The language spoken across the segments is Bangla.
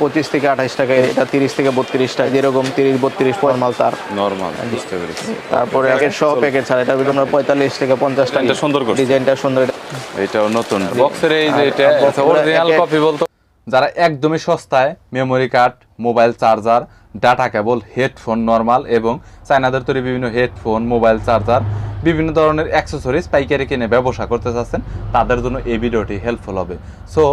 পঁচিশ থেকে আঠাশ টাকা এটা তিরিশ থেকে বত্রিশ টাকা যেরকম তিরিশ বত্রিশ ফর্মাল তার। নর্মাল বুঝতে পেরেছি। তারপরে প্যাকেট সহ প্যাকেট ছাড়া ভিতরে আমরা পঁয়তাল্লিশ থেকে পঞ্চাশ টাকা। সুন্দর। ডিজাইনটা সুন্দর। এটাও নতুন। বক্সের এই যে এটা অরিজিনাল কপি বলতো। যারা একদমই সস্তায় memory card mobile charger data cable headphone normal এবং চায়নাদের তৈরি বিভিন্ন হেডফোন মোবাইল চার্জার বিভিন্ন ধরনের অ্যাক্সেসরিজ পাইকারি কিনে ব্যবসা করতে চাচ্ছেন, তাদের জন্য এই ভিডিওটি হেল্পফুল হবে। সো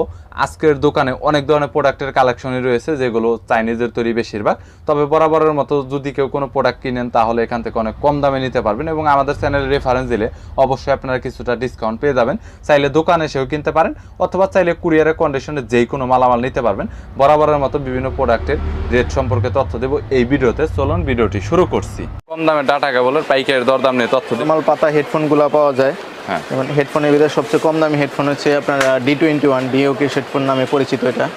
আজকের দোকানে অনেক ধরনের প্রোডাক্টের কালেকশনই রয়েছে, যেগুলো চাইনিজের তৈরি বেশিরভাগ। তবে বরাবরের মতো যদি কেউ কোনো প্রোডাক্ট কিনেন, তাহলে এখান থেকে অনেক কম দামে নিতে পারবেন এবং আমাদের চ্যানেলে রেফারেন্স দিলে অবশ্যই আপনারা কিছুটা ডিসকাউন্ট পেয়ে যাবেন। চাইলে দোকানে এসেও কিনতে পারেন, অথবা চাইলে কুরিয়ারের কন্ডিশনে যেই কোনো মালামাল নিতে পারবেন। বরাবরের মতো বিভিন্ন প্রোডাক্টের রেট সম্পর্কে তথ্য দেবো এই ভিডিওতে। চলুন, ভিডিওটি শুরু করছি। কম দামে ডাটা কেবলের পাইকারের দরদাম নিয়ে তথ্য নর্মাল পাতা হেডফোনগুলো পাওয়া যায়। হ্যাঁ। যেমন হেডফোনের ভিতরে সবচেয়ে কম দামি হেডফোন হচ্ছে আপনার ডি টোয়েন্টি ওয়ান ডিওকে হেডফোন নামে পরিচিত এটা।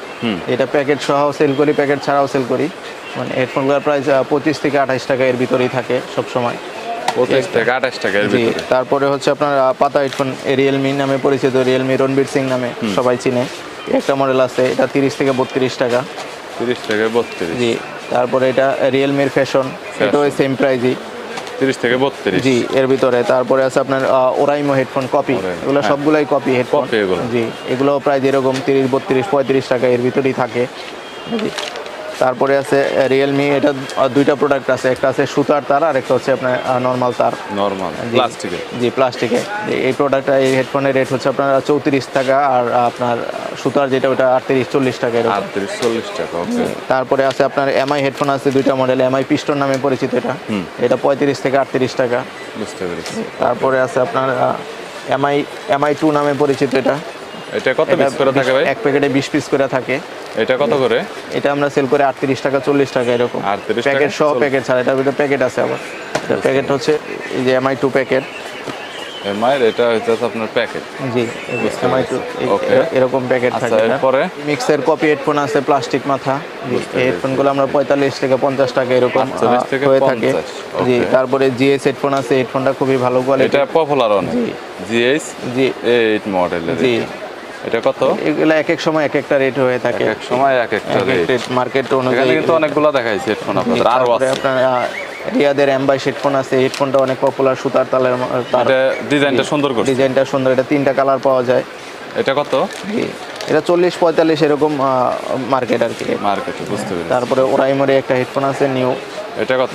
এটা প্যাকেট সহ সেল করি প্যাকেট ছাড়াও সেল করি। মানে হেডফোনগুলোর প্রাইস পঁচিশ থেকে আঠাশ টাকা এর ভিতরেই থাকে সব সময় পঁচিশ থেকে আঠাশ টাকা এর জি তারপরে হচ্ছে আপনার পাতা হেডফোন রিয়েলমি নামে পরিচিত রিয়েলমি রণবীর সিং নামে সবাই চিনে। একটা মডেল আছে এটা তিরিশ থেকে বত্রিশ টাকা। তিরিশ থেকে বত্রিশ। জি। তারপরে এটা রিয়েলমির ফ্যাশন এটাও সেম প্রাইজই তিরিশ থেকে বত্রিশ। জি এর ভিতরে। তারপরে আছে আপনার ওরাইমো হেডফোন কপি এগুলো হ্যাঁ। সবগুলাই কপি হেডফোন। জি এগুলো প্রায় যেরকম তিরিশ বত্রিশ পঁয়ত্রিশ টাকা এর ভিতরেই থাকে। জি। তারপরে আছে রিয়েলমি এটা দুইটা প্রোডাক্ট আছে একটা আছে সুতার তার আর একটা হচ্ছে আপনার নর্মাল তার। নর্মাল জি। প্লাস্টিকের জি প্লাস্টিকে এই প্রোডাক্টটা এই হেডফোনের রেট হচ্ছে আপনার চৌত্রিশ টাকা আর আপনার সুতার যেটা ওটা আটত্রিশ চল্লিশ টাকা আটত্রিশ চল্লিশ টাকা তারপরে আছে আপনার এমআই হেডফোন আছে দুইটা মডেল এমআই পিস্টন নামে পরিচিত এটা। এটা পঁয়ত্রিশ থেকে আটত্রিশ টাকা। বুঝতে পেরেছি। তারপরে আছে আপনার এমআই এমআই টু নামে পরিচিত এটা। এটা কত এটা পিস করে থাকে ভাই? এক প্যাকেটে বিশ পিস করে থাকে। এটা কত করে? এটা আমরা সেল করে আটত্রিশ টাকা চল্লিশ টাকা এরকম। 38 টাকা, প্যাকেট সহ প্যাকেট ছাড়া এটার ভিতরে প্যাকেট আছে আবার। প্যাকেট হচ্ছে এই যে এমআই টু প্যাকেট এমআই এটা হচ্ছে আপনার প্যাকেট জি এমআই টু। এরকম প্যাকেট আচ্ছা থাকে এটা। এরপরে? মিক্সের কপি হেডফোন আছে প্লাস্টিক মাথা। এই হেডফোনগুলো আমরা পঁয়তাল্লিশ থেকে পঞ্চাশ টাকা এরকম 48 থেকে হয়ে থাকে। জি. তারপরে জিএস হেডফোন আছে হেডফোনটা খুবই ভালো কোয়ালিটি এটা পপুলার অনেক। জি। জিএস জি। এইট মডেলের জি। এটা কত? এগুলো এক এক সময় এক একটা রেট হয়ে থাকে। এক সময় এক একটা এক এক রেট মার্কেট অনুযায়ী কিন্তু অনেকগুলো দেখাইছে হেডফোন আপনাদের। আরও আছে। আপনার রিয়াদের এমবাই হেডফোন আছে। হেডফোনটা অনেক পপুলার সুতার তালের তার ডিজাইনটা সুন্দর করছে। ডিজাইনটা সুন্দর। এটা তিনটা কালার পাওয়া যায়। এটা কত? এটা চল্লিশ পঁয়তাল্লিশ এরকম মার্কেট আর কি। মার্কেটে বুঝতে পেরেছি। তারপরে ওরাইমোরে একটা হেডফোন আছে নিউ এটা কত?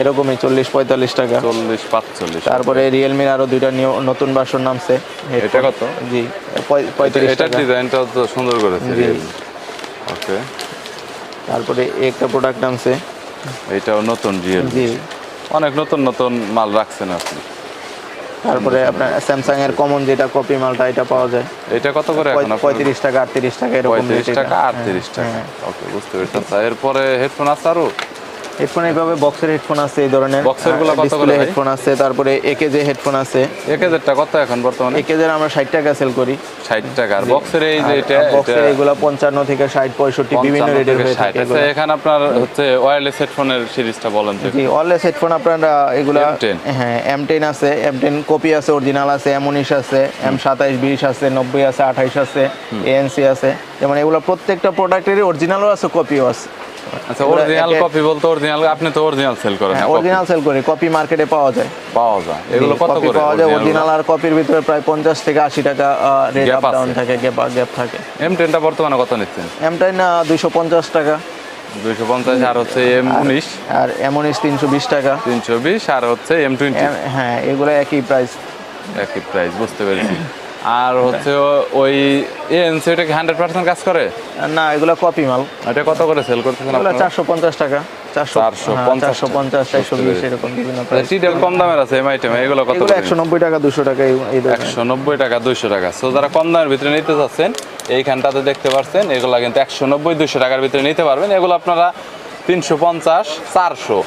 এরকমই চল্লিশ পঁয়তাল্লিশ টাকা। চল্লিশ পাঁচচল্লিশ। তারপরে রিয়েলমির আরও দুইটা নতুন ভার্সন নামছে। এটা কত? জি পঁয়ত্রিশ এটা ডিজাইনটা তো সুন্দর করেছে ওকে তারপরে একটা প্রোডাক্ট নামছে। এটাও নতুন রিয়েল জি। অনেক নতুন নতুন মাল রাখছেন আপনি। তারপরে আপনার স্যামসাং এর কমন যেটা কপি মালটা এটা পাওয়া যায়। এটা কত করে এখন আপনার? পঁয়ত্রিশ টাকা আটত্রিশ টাকা এরকম পঁয়ত্রিশ rate এটা। টাকা আটত্রিশ টাকা। হ্যাঁ। ওকে বুঝতে পেরেছি। আচ্ছা এরপরে হেডফোন আছে আরও? হেডফোন এইভাবে বক্সের হেডফোন আছে এই ধরনের। বক্সেরগুলা কত করে হেডফোন আছে তারপরে একে যে হেডফোন আছে। এক হাজারটা কত এখন বর্তমানে? একে আমরা ষাট টাকা সেল করি। ষাট টাকা। আর বক্সের এই যে এটা বক্সের এগুলা পঞ্চান্ন থেকে ষাট পঁয়ষট্টি বিভিন্ন 55 রেটের হয়ে থাকে আচ্ছা এখানে আপনার হচ্ছে ওয়্যারলেস হেডফোনের সিরিজটা বলেন তো জি অললেস হেডফোন আপনারা এগুলা M10 হ্যাঁ এম টেন আছে এম টেন কপি আছে অরিজিনাল আছে এম উনিশ আছে এম সাতাইশ বিশ আছে নব্বই আছে আঠাইশ আছে এএনসি আছে। যেমন এগুলো প্রত্যেকটা প্রোডাক্টেরই অরিজিনালও আছে কপিও আছে। আচ্ছা অরিজিনাল কপি বলতে অরিজিনাল আপনি তো অরিজিনাল সেল করেন হ্যাঁ অরিজিনাল সেল করি কপি মার্কেটে পাওয়া যায়। পাওয়া যায়। এগুলো কত করে পাওয়া যায় অরিজিনাল আর কপির ভিতরে প্রায় পঞ্চাশ থেকে আশি টাকা রেট আপ ডাউন থাকে গ্যাপ গ্যাপ থাকে। এম টেনটা বর্তমানে কত নিচ্ছেন? এম টেন দুইশো পঞ্চাশ টাকা। দুইশো পঞ্চাশ আর হচ্ছে এম উনিশ আর এম উনিশ তিনশো বিশ টাকা। তিনশো বিশ আর হচ্ছে এম টোয়েন্টি এম- হ্যাঁ এগুলো একই প্রাইস একই প্রাইস বুঝতে পেরেছি। আর হচ্ছে ওই এএনসি এটা কি হান্ড্রেড পার্সেন্ট কাজ করে? না এগুলো কপি মাল। এটা কত করে সেল করতেছেন আপনারা? চারশো পঞ্চাশ টাকা। চারশো 450 চারশো পঞ্চাশ চারশো বিশ বুঝতে এরকম বিভিন্ন টিটেল কম দামের আছে এম আইটেম এগুলো কত একশো নব্বই টাকা দুশো টাকা। একশো নব্বই টাকা দুইশো টাকা। সো যারা কম দামের ভিতরে নিতে চাচ্ছেন এইখানটাতে দেখতে পাচ্ছেন এগুলো কিন্তু একশো নব্বই দুইশো টাকার ভিতরে নিতে পারবেন। এগুলো আপনারা তিনশো পঞ্চাশ চারশো।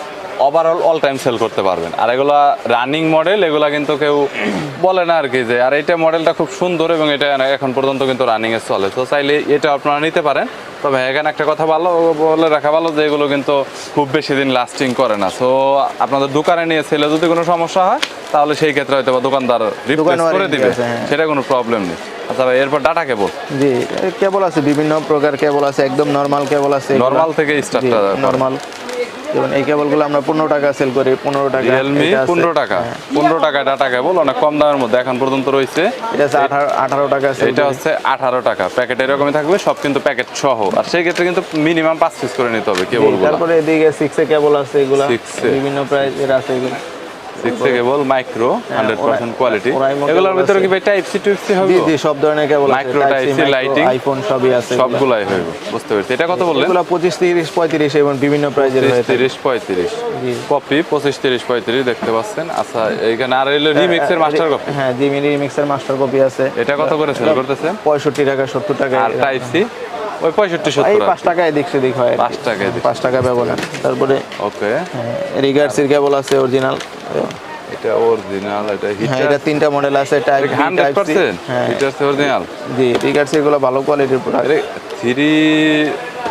ওভারঅল অল টাইম সেল করতে পারবেন। আর এগুলো রানিং মডেল এগুলা কিন্তু কেউ বলে না আর কি যে আর এটা মডেলটা খুব সুন্দর এবং এটা এখন পর্যন্ত কিন্তু রানিং এ চলে। তো চাইলে এটা আপনারা নিতে পারেন। তবে এখানে একটা কথা ভালো বলে রাখা ভালো যে এগুলো কিন্তু খুব বেশি দিন লাস্টিং করে না। সো আপনাদের দোকানে নিয়ে সেলে যদি কোনো সমস্যা হয় তাহলে সেই ক্ষেত্রে হয়তো বা দোকানদার রিপ্লেস করে দিবে। হ্যাঁ। সেটা কোনো প্রবলেম নেই। আচ্ছা ভাই এরপর ডাটা কেবল জি কেবল আছে বিভিন্ন প্রকার কেবল আছে একদম নর্মাল কেবল আছে। নর্মাল থেকে স্টার্টটা নর্মাল যেমন এই কেবলগুলো আমরা পনেরো টাকা সেল করি পনেরো টাকা রিয়েলমি পনেরো টাকা। হ্যাঁ, পনেরো টাকা ডাটা কেবল অনেক কম দামের মধ্যে এখন পর্যন্ত রয়েছে। এটা আছে আঠারো টাকা এটা হচ্ছে আঠারো টাকা। প্যাকেট এরকমই থাকবে সব কিন্তু প্যাকেট সহ। আর সেই ক্ষেত্রে কিন্তু মিনিমাম পাঁচ পিস করে নিতে হবে কেবল তারপরে এদিকে সিক্সে কেবল আছে এগুলা। বিভিন্ন প্রাইসের আছে এগুলো। Six cable micro hundred percent ওরা- কোয়ালিটি এগুলোর ভিতরে কি ভাই টাইপ সি টুইপ সি হবে? জি জি সব ধরনের কেবল আছে। Micro Type C, আইফোন সবই আছে সবগুলাই হইবে বুঝতে পেরেছি। এটা কত বললেন? এগুলো এবং বিভিন্ন প্রাইজের হয়ে জি। কপি পঁচিশ তিরিশ পঁয়ত্রিশ দেখতে পাচ্ছেন। আচ্ছা এইখানে আর এলো রিমিক্সের মাস্টার কপি হ্যাঁ রিমিক্সের মাস্টার কপি আছে। এটা কত করে সেল করতেছে? পঁয়ষট্টি টাকা সত্তর টাকা আর টাইপ সি ওই পঁয়ষট্টি এই সত্তর পাঁচ টাকা দেখ হয় আর পাঁচ টাকায় দিচ্ছে। পাঁচ টাকা ব্যবধান তারপরে ওকে। রিগার্সির কেবল আছে অরিজিনাল। এটা অরিজিনাল এটা হ্যাঁ হিটার এটা তিনটা মডেল আছে type B hundred type C percent হ্যাঁ। Heater original? জি রিগার্সেরগুলো ভালো কোয়ালিটির product three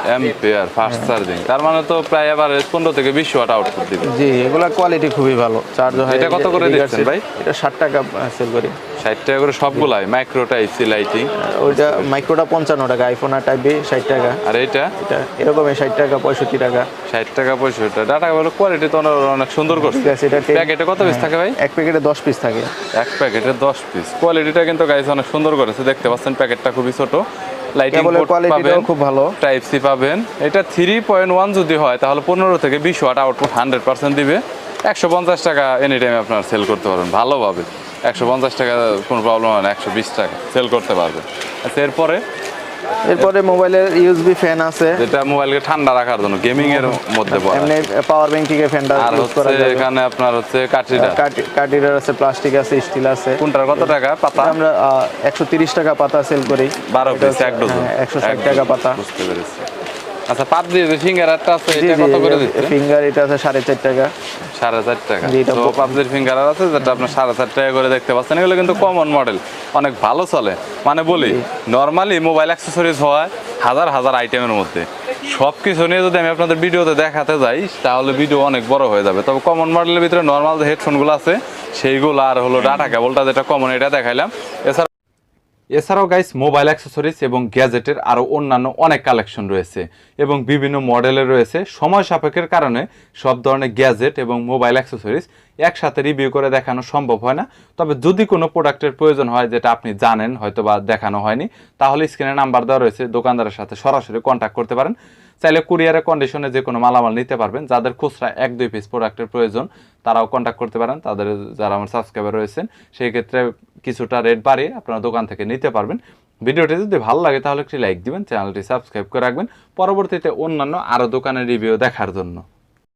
ampere fast charging তার মানে তো প্রায় এবার পনেরো থেকে বিশ ওয়াট আউটপুট দিবে। জি এগুলা কোয়ালিটি খুবই ভালো। চার্জ হয় এটা কত করে দিচ্ছেন ভাই? এটা ষাট টাকা সেল করি। ষাট টাকা করে সবগুলাই মাইক্রো টাইপ সি লাইটিং ওইটা মাইক্রোটা পঞ্চান্ন টাকা আইফোন আর টাইপ বি ষাট টাকা। আর এটা এটা এরকমই ষাট টাকা পঁয়ষট্টি টাকা। ষাট টাকা পঁয়ষট্টি ডাটা বলে কোয়ালিটি তো অনেক- সুন্দর করছে। এটা প্যাকেটে কত পিস থাকে ভাই? এক প্যাকেটে দশ পিস থাকে। এক প্যাকেটে দশ পিস কোয়ালিটিটা কিন্তু গাইস অনেক সুন্দর করেছে। দেখতে পাচ্ছেন প্যাকেটটা খুবই ছোট। লাইটিং পাবেন খুব ভালো। টাইপ সি পাবেন। এটা থ্রি পয়েন্ট ওয়ান যদি হয় তাহলে পনেরো থেকে বিশ ওয়াট আউটপুট হান্ড্রেড পার্সেন্ট দিবে। একশো পঞ্চাশ টাকা এনি টাইম আপনার সেল করতে পারবেন ভালোভাবে। একশো পঞ্চাশ টাকা কোনো প্রবলেম হয় না একশো বিশ টাকা সেল করতে পারবেন। আচ্ছা এরপরে এরপরে মোবাইলের ইউএসবি ফ্যান আছে। যেটা মোবাইলকে ঠান্ডা রাখার জন্য গেমিং এর মধ্যে পড়ে। এমনি পাওয়ার ব্যাংক থেকে ফ্যানটা ইউজ করা হচ্ছে এখানে আপনার হচ্ছে কাটিডার কাটিডার আছে প্লাস্টিক আছে স্টিল আছে। কোনটার কত টাকা পাতা? আমরা একশো তিরিশ টাকা পাতা সেল করি। বারো এটা পিস এক ডজন হ্যাঁ, 160 টাকা পাতা। বুঝতে পেরেছি। আচ্ছা পাত দিয়ে যে ফিঙ্গার একটা আছে এটা কত করে দিচ্ছে? ফিঙ্গার এটা আছে সাড়ে চার টাকা। সাড়ে চার টাকা। তো ফিঙ্গার আছে যেটা সাড়ে চার টাকা করে দেখতে পাচ্ছেন। এগুলো কিন্তু কমন মডেল অনেক ভালো চলে। মানে বলি নর্মালি মোবাইল অ্যাক্সেসরিজ হয় হাজার হাজার আইটেমের মধ্যে। সব কিছু নিয়ে যদি আমি আপনাদের ভিডিওতে দেখাতে যাই তাহলে ভিডিও অনেক বড় হয়ে যাবে। তবে কমন মডেলের ভিতরে নর্মাল যে হেডফোনগুলো আছে সেইগুলো আর হলো ডাটা কেবলটা যেটা কমন এটা দেখাইলাম। এছাড়া এছাড়াও গাইস মোবাইল অ্যাক্সেসরিজ এবং গ্যাজেটের আরও অন্যান্য অনেক কালেকশন রয়েছে এবং বিভিন্ন মডেলের রয়েছে। সময় সাপেক্ষের কারণে সব ধরনের গ্যাজেট এবং মোবাইল অ্যাক্সেসরিজ একসাথে রিভিউ করে দেখানো সম্ভব হয় না। তবে যদি কোনো প্রোডাক্টের প্রয়োজন হয়, যেটা আপনি জানেন হয়তো বা দেখানো হয়নি, তাহলে স্ক্রিনে নাম্বার দেওয়া রয়েছে। দোকানদারের সাথে সরাসরি কন্ট্যাক্ট করতে পারেন। চাইলে কুরিয়ারের কন্ডিশনে যে কোনো মালামাল নিতে পারবেন। যাদের খুচরা এক, দুই পিস প্রোডাক্টের প্রয়োজন, তারাও কন্ট্যাক্ট করতে পারেন। তাদের যারা আমার সাবস্ক্রাইবার রয়েছেন, সেই ক্ষেত্রে কিছুটা রেট বাড়িয়ে আপনারা দোকান থেকে নিতে পারবেন। ভিডিওটি যদি ভালো লাগে তাহলে একটি লাইক দিবেন, চ্যানেলটি সাবস্ক্রাইব করে রাখবেন। পরবর্তীতে অন্যান্য আরও দোকানের রিভিউ দেখার জন্য।